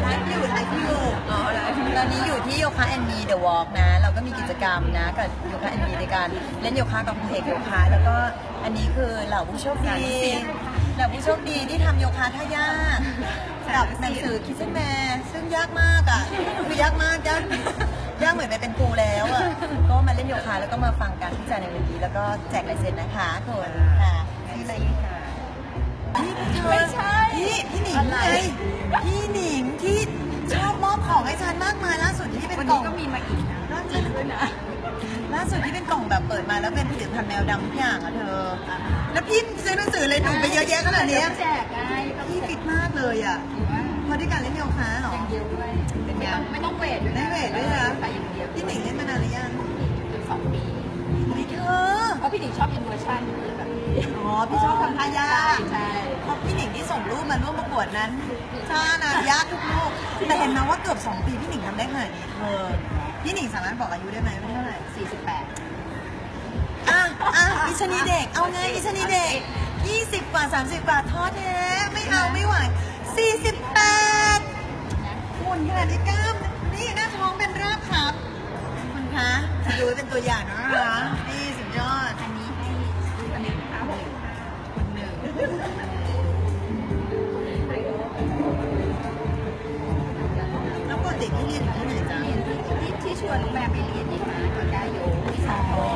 ไลฟ์อยู่ไลฟ์อยู่อ๋อแล้วตอนนี้อยู่ที่โยคะแอนมีเดอะวอล์กนะ เราก็มีกิจกรรมนะกับโยคะแอนมีในการเล่นโยคะกับคุณเอกโยคะแล้วก็อันนี้คือเหล่าผู้โชคดีเหล่าผู้โชคดีที่ทำโยคะท่ายากกับหนังสือคิสเซนแมซึ่งยากมากอะคือยากมากยากยากเหมือนไปเป็นครูแล้วอะก็มาเล่นโยคะแล้วก็มาฟังการพิจารณาในวันนี้แล้วก็แจกลายเซ็นนะคะคุณค่ะที่อะไรค่ะ ไรไงพี่หนิงที่ชอบมอบของให้ฉันมากมายล่าสุดที่เป็นวันกล่นี้องก็มีมาอีกนะล่าสุดด้วยนะล่าสุดที่เป็นกล่องแบบเปิดมาแล้วเป็นผลิตภัณฑ์แมวดำทุกอย่างอะเธอ แล้วพี่ซื้อหนังสือเลยหนูไปเยอะแยะขนาดเนี้ยแจกไงก็พี่ฟิตมากเลยอะถือว่าเพราะด้วยการเล่นโยคะเหรอ อย่างเดียวด้วยเป็นไง ไม่ต้องไม่ต้องเวทด้วยได้นะเวทด้วยนะใช้อย่างเดียวพี่หนิงเล่นมานานหรือยังถึงสองปีไม่เธอ เพราะพี่หนิงชอบอินเวอร์ชันแบบนี้อ๋อพี่ชอบทำท่ายาก ใช่ วมปวดนั้นท่านายากทุกรูปแต่เห็นนะว่าเกือบสองปีพี่หนิงทำได้ขนาดนี้เธอพี่หนิงสามารถบอกอายุได้ไหมว่าเท่าไหร่สี่สิบแปดอะอะอิชนีเด็ก เอาไงอิชนีเด็ก 20 กว่า 30 กว่าท้อแท้ ไม่เอาไม่ไหว 48หุ่นขนาดนี้กล้ามนี่หน้าท้องเป็นราบครับคุณคะดูไว้เป็นตัวอย่างนะคะนี่สุดยอด อันนี้ให้อันนี้นะคะหนึ่งคนหนึ่ง ชวนน้องแม่ไปเรียนที่มหาวิทยาลัยโยที่สาท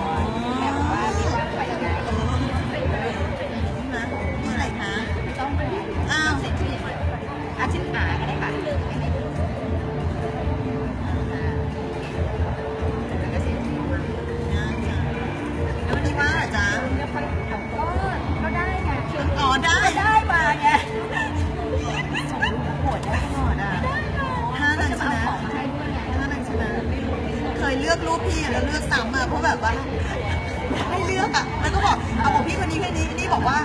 พี่แล้วเลือกซ้ำอะเพราะแบบว่าให้เลือกอะแล้วก็บอกเอาของพี่คนนี้แค่นี้นี่บอกว่า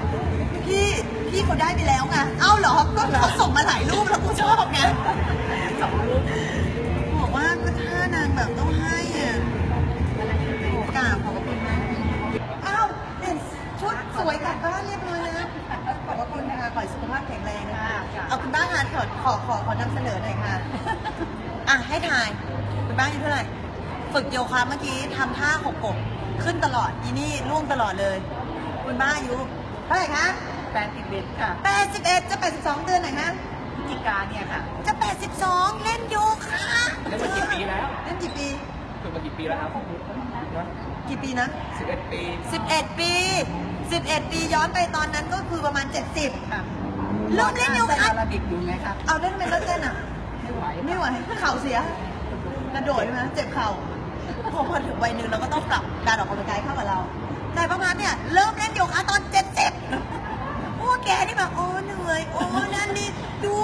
พี่พี่เขาได้ไปแล้วไงเอ้าเหรอก็เขาส่งมาหลายรูปแล้วกูชอบไงสองรูปบอกว่าก็ถ้านางแบบต้องให้อะโอกาบขอบพระคุณมากอ้าวเห็นชุดสวยกลับบ้านเรียบร้อยแล้วขอบพระคุณนะคะขอให้สุขภาพแข็งแรงนะคะเอาคุณบ้างงานขอขอขอขอนำเสนอหน่อยค่ะอะให้ทายคุณบ้างอายุเท่าไหร่ ฝึกโยคะเมื่อกี้ทำท่าหกกบขึ้นตลอดอีนี่ล่วงตลอดเลย คุณบ้างอายุเท่าไหร่คะแปดสิบเอ็ดค่ะ81จะ82เดือนไหนคะพฤศจิกาเนี่ยค่ะ จะ82เล่นโยคะเล่นมากี่ปีแล้วเล่นกี่ปีฝึกมากี่ปีแล้วครับนะกี่ปีนะสิบเอ็ดปี11ปี11ปีย้อนไปตอนนั้นก็คือประมาณ70ค่ะเริ่มเล่นโยคะเต้นอาราบิกอยู่ไงครับเอาเล่นทำไมเลิกเต้นอะไม่ไหวไม่ไหวเข่าเสียกระโดดใช่ไหมเจ็บเข่า พอพอถึงวัยหนึ่งเราก็ต้องปรับการออกกำลังกายเข้ากับเรา แต่ประมาณเนี่ยเริ่มเล่นโยคะตอนเจ็ดสิบพวกแกนี่แบบโอ้เหนื่อย โอ้นั่นนี่ดู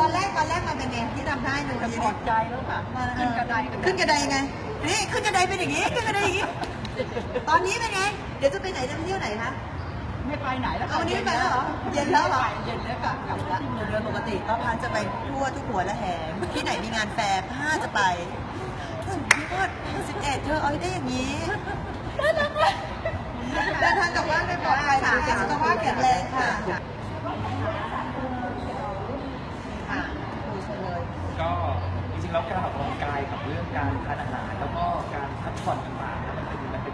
ตอนแรกตอนแรกมันเป็นไงที่ทำได้ดูจะยังปไงลอดใจแล้วค่ะขึ้นกระไดขึ้นกระไดยังไงนี่ขึ้นกระไดเป็นอย่างนี้ขึ้นกระไดอย่างนี้ตอนนี้เป็นไงเดี๋ยวจะไปไหนจะไปเที่ยวไหนคะไม่ไปไหนแล้วเอาวันนี้ไม่ไปแล้วเหรอ เย็นแล้วเหรอ เย็นแล้วค่ะกลับละเดือนปกติก็พันจะไปทั่วทุกหัวและแห่ที่ไหนมีงานแฟร์ผ้าจะไป สุดยอดสิบเอ็ดเธอเอาให้ได้อย่างนี้เดินทางกลับบ้านได้ปลอดภัยค่ะสุขภาพแข็งแรงค่ะค่ะดูเฉลยก็จริงๆแล้วการออกกำลังกายกับเรื่องการทานอาหารแล้วก็การพักผ่อนต่างๆมัน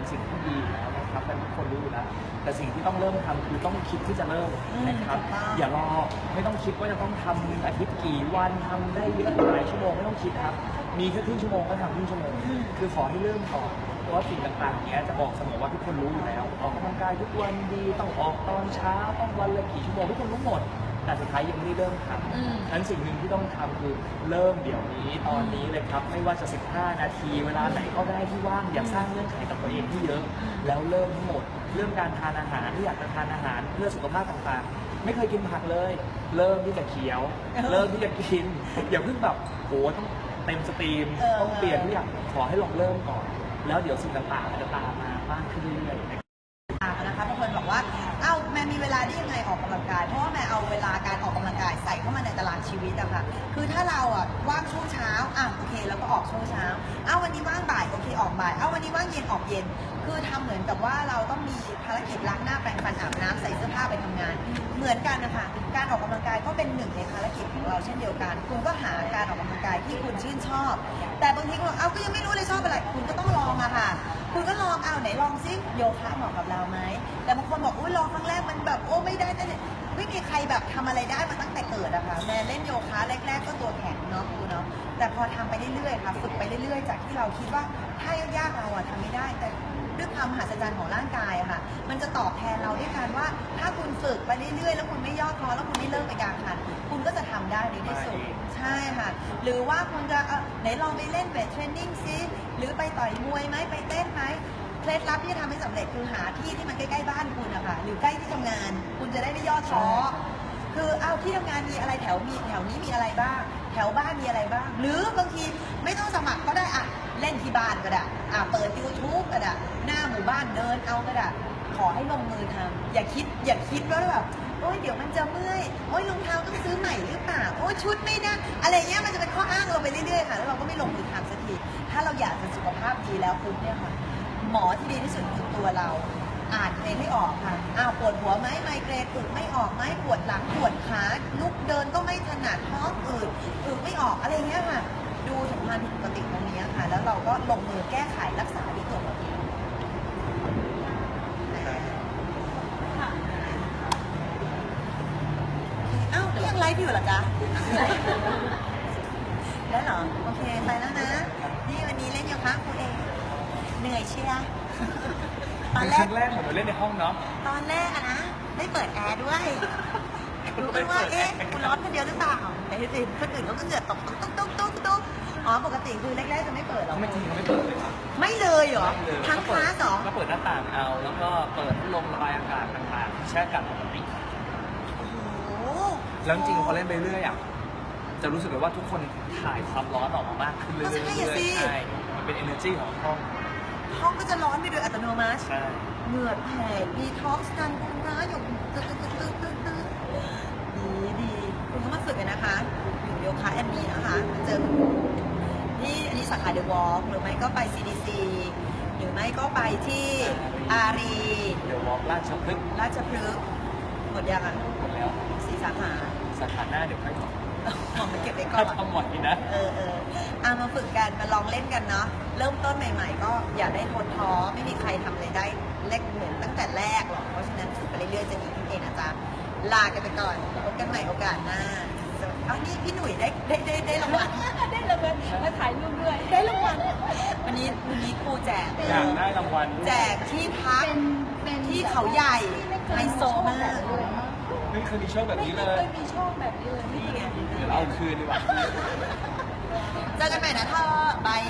เป็นมันเป็นสิ่งที่ดีอยู่แล้วนะครับแต่ทุกคนรู้อยู่แล้วแต่สิ่งที่ต้องเริ่มทำคือต้องคิดที่จะเริ่มนะครับอืมอย่ารอไม่ต้องคิดว่าจะต้องทำอาทิตย์กี่วันทำได้เยอะหลายชั่วโมงไม่ต้องคิดครับ มีแค่ครึ่งชั่วโมงก็ทำครึ่งชั่วโมง คือขอให้เริ่มก่อนเพราะว่าสิ่งต่างๆเนี้ยจะบอกเสมอว่าทุกคนรู้อยู่แล้วออกกำลังกายทุกวันดีต้องออกตอนเช้าต้องวันละกี่ชั่วโมงทุกคนรู้หมด แต่สุดท้ายยังไม่ได้เริ่มทอืมำฉะนั้นสิ่งหนึ่งที่ต้องทำคือเริ่มเดี๋ยวนี้ตอนนี้เลยครับ ไม่ว่าจะ 15 นาทีเวลาไหนก็ได้ที่ว่างอย่าสร้างเงื่อนไขกับตัวเองที่เยอะ แล้วเริ่มทั้งหมด เรื่องการทานอาหารที่อยากจะทานอาหารเพื่อสุขภาพต่างๆ ไม่เคยกินผักเลย เริ่มที่จะเคี้ยวเริ่มที่จะกิน อย่าเพิ่งแบบโหต้องเต็มสตรีมเออ ต้องเปลี่ยนทุกอย่างขอให้ลองเริ่มก่อน แล้วเดี๋ยวสิ่งต่างๆมันจะตามมา มากขึ้นเรื่อยๆนะคะบางคนบอกว่า มีเวลาได้ยังไงออกกำลังกาย เพราะว่าแม่เอาเวลาการออกกำลังกายใส่เข้ามาในตารางชีวิตอะค่ะ คือถ้าเราอะว่างช่วงเช้าอะโอเคแล้วก็ออกช่วงเช้า เอาวันนี้ว่างบ่ายโอเคออกบ่าย เอาวันนี้ว่างเย็นออกเย็น คือทำเหมือนกับว่าเราต้องมีภารกิจล้างหน้าแปรงฟันอาบน้ำใส่เสื้อผ้าไปทำงาน เหมือนกันนะคะ การออกกำลังกายก็เป็นหนึ่งในภารกิจของเราเช่นเดียวกัน คุณก็หาการออกกำลัง กายที่คุณชื่นชอบ แต่บางทีคุณบอกเอาก็ยังไม่รู้เลยชอบอะไร คุณก็ต้องลองอะค่ะ คุณก็ลองเอาไหนลองซิโยคะเหมาะกับเราไหมแต่บางคนบอกอุ้ยลองครั้งแรกมันแบบโอ้ไม่ได้ไม่ ได้ไม่มีใครแบบทำอะไรได้มาตั้งแต่เกิดอะค่ะแม่เล่นโยคะแรก ๆ ก็ตัวแข็งเนาะคุณเนาะแต่พอทำไปเรื่อยๆค่ะฝึกไปเรื่อยๆ จากที่เราคิดว่าถ้ายากๆเราอะทำไม่ได้ แต่ด้วยความมหัศจรรย์ของร่างกายอะค่ะ มันจะตอบแทนเราด้วยการว่า ถ้าคุณฝึกไปเรื่อยๆ แล้วคุณไม่ย่อท้อแล้วคุณไม่เลิกไปกลางคันคุณก็จะทำได้ในที่สุดใช่ค่ะ หรือว่าคุณจะเอ่อไหนลองไปเล่นเวทเทรนนิ่งซิหรือไปต่อยมวยไหมไปเต้นไหม เคล็ดลับที่จะทำให้สำเร็จคือหาที่ที่มันใกล้ๆบ้านคุณนะคะหรือใกล้ที่ทำงาน คุณจะได้ไม่ย่อท้อคือเอาที่ทำงานมีอะไรแถวมีแถวนี้มีอะไรบ้าง แถวบ้านมีอะไรบ้าง หรือบางทีไม่ต้องสมัครก็ได้อะเล่นที่บ้านก็ได้อะเปิด YouTube ก็ได้หน้าหมู่บ้านเดินเอาก็ได้ขอให้ลงมือทำอย่าคิดอย่าคิดว่าแบบโอ้ยเดี๋ยวมันจะเมื่อยโอ้ยรองเท้าต้องซื้อใหม่หรือเปล่าโอ้ยชุดไม่ได้อะไรเงี้ยมันจะเป็นข้ออ้างเราไปเรื่อยๆค่ะแล้วเราก็ไม่ลงมือทำสักทีถ้าเราอยากจะสุขภาพดีแล้วปุ๊บเนี่ยค่ะ หมอที่ดีที่สุดคือตัวเรา อ่านเพลงให้ออกค่ะอ้าวปวดหัวไหมไมเกรนอึไม่ออกไหมปวดหลังปวดขาลุกเดินก็ไม่ถนัดท้องอืดอึไม่ออกอะไรเงี้ยค่ะ ดูถึงความผิดปกติตรงนี้ค่ะ แล้วเราก็ลงมือแก้ไขรักษาด้วยตัวเราเองอ้านี่ยังไลฟ์อยู่เหรอจ๊ะแล้เหรอ โอเค ไปแล้วนะ นื่อยเชียร์ตอนเป็นแรคกรั้งแรกผมมาเล่นในห้องเนาะ ตอนแรกอะนะไม่เปิดแอร์ด้วยรู้กันว่าเอ๊ะคุณร้อนคนเดียวหรือเปล่าแต่ที่อื่นคนอื่นเขาก็เหงื่อตกตุ๊กตุ๊กตุ๊กตุ๊กตุ๊กอ๋อปกติคือแรกๆจะไม่เปิดหรอเขาไม่จริงเขาไม่เปิดเลยครับไม่เลยเหรอไม่เลยทั้งคลาสเหรอ ก็เปิดหน้าต่างเอา แล้วก็เปิดพัดลมระบายอากาศต่างๆแช่อากาศปกติโอ้โหแล้วจริงๆพอเล่นไปเรื่อยอะ จะรู้สึกเลยว่าทุกคนถ่ายความร้อนออกมามากขึ้นเรื่อยๆก็ใช่อะสิใช่มันเป็น energy ของห้อง ห้องก็จะร้อนไปโดยอัตโนมัติ ใช่เหงื่อแผ่ดีท็อกซ์กันคุณนะอยู่ตึ๊ดตึ๊ดตึ๊ดตึ๊ดตึ๊ดตึ๊ดดีดีคุณก็มาฝึกกันนะคะอยู่โยคะแอนดี้นะคะมาเจอคุณครูที่อันนี้สาขาเดอะวอล์กหรือไม่ก็ไป CDC หรือไม่ก็ไปที่อารีเดี๋ยววอล์กราชพฤกษ์ราชพฤกษ์หมดยังอะหมดแล้วสี่สาขาสาขาหน้าเดี๋ยวค่อยบอกของมาเก็บไว้ก่อถ้านทำไหวนะ เออเออ เอามาฝึกกันมาลองเล่นกันเนาะเริ่มต้นใหม่ ๆ ก็อย่าได้ทนท้อไม่มีใครทำอะไรได้เล็กเหมือนตั้งแต่แรกหรอกเพราะฉะนั้นฝึกไปเรื่อยๆจะดีขึ้นเองนะจ๊ะลากันไปก่อนพบกันใหม่โอกาสหน้าเอานี่พี่หนุ่ยได้ได้ได้ได้รางวัลได้รางวัลมาถ่ายรูปด้วยได้รางวัลวันนี้วันนี้ครูแจกอยากได้รางวัลด้วยแจกที่พักเป็นเป็นที่เขาใหญ่ไฮโซมากไม่เคยมีโชคแบบไม่นี้เคเลยยมีโชคแบบนี้เลยนี่ไงเดี๋ยวเราเอาคืนดีกว่า เจอกันใหม่นะเธอ บาย